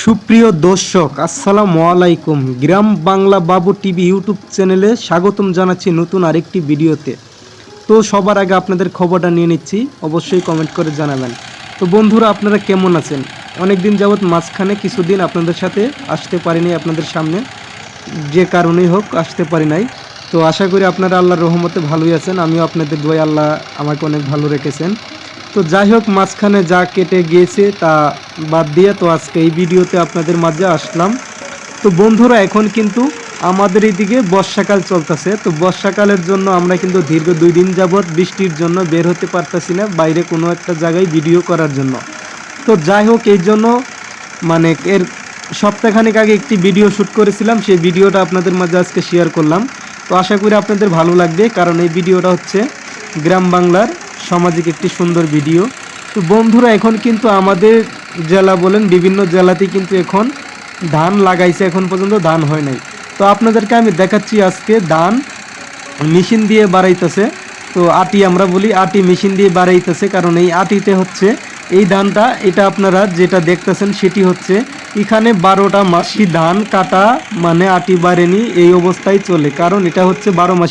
সুপ্রিয় দর্শক, আসসালামু আলাইকুম। গ্রাম বাংলা বাবু টিভি ইউটিউব চ্যানেলে স্বাগতম জানাচ্ছি নতুন আরেকটি ভিডিওতে। তো সবার আগে আপনাদের খবরটা নিয়ে নিচ্ছি, অবশ্যই কমেন্ট করে জানাবেন। তো বন্ধুরা, আপনারা কেমন আছেন? অনেক দিন যাবৎ মাঝখানে কিছুদিন আপনাদের সাথে আসতে পারিনি আপনাদের সামনে। যে কারণেই হোক, আসতে পারি নাই। তো আশা করি আপনারা আল্লাহর রহমতে ভালোই আছেন। আমিও আপনাদের দোয়া আল্লাহ আমাকে অনেক ভালো রেখেছেন। তো যাই হোক, মাঝখানে যা কেটে গিয়েছে তা বাদ দিয়ে তো আজকে এই ভিডিওতে আপনাদের মাঝে আসলাম। তো বন্ধুরা, এখন কিন্তু আমাদের এইদিকে বর্ষাকাল চলতেছে। তো বর্ষাকালের জন্য আমরা কিন্তু দীর্ঘ দুই দিন যাবৎ বৃষ্টির জন্য বের হতে পারতেছি না বাইরে কোনো একটা জায়গায় ভিডিও করার জন্য। তো যাই হোক, এই জন্য মানে এর সপ্তাহখানেক আগে একটি ভিডিও শ্যুট করেছিলাম, সেই ভিডিওটা আপনাদের মাঝে আজকে শেয়ার করলাম। তো আশা করি আপনাদের ভালো লাগবে, কারণ এই ভিডিওটা হচ্ছে গ্রাম বাংলার সামাজিক একটি সুন্দর ভিডিও। তো বন্ধুরা, এখন কিন্তু আমাদের জেলা বলেন, বিভিন্ন জেলাতেই কিন্তু এখন ধান লাগাইছে, এখন পর্যন্ত ধান হয় নাই। তো আপনাদেরকে আমি দেখাচ্ছি আজকে ধান মেশিন দিয়ে বাড়াইতেছে। তো আটি আমরা বলি, আটি মেশিন দিয়ে বাড়াইতেছে, কারণ এই আটিতে হচ্ছে, এই ধানটা, এটা আপনারা যেটা দেখতেছেন, সেটি হচ্ছে এখানে বারোটা মাসি ধান কাটা মানে আটি বাড়েনি, এই অবস্থায় চলে। কারণ এটা হচ্ছে বারো মাসি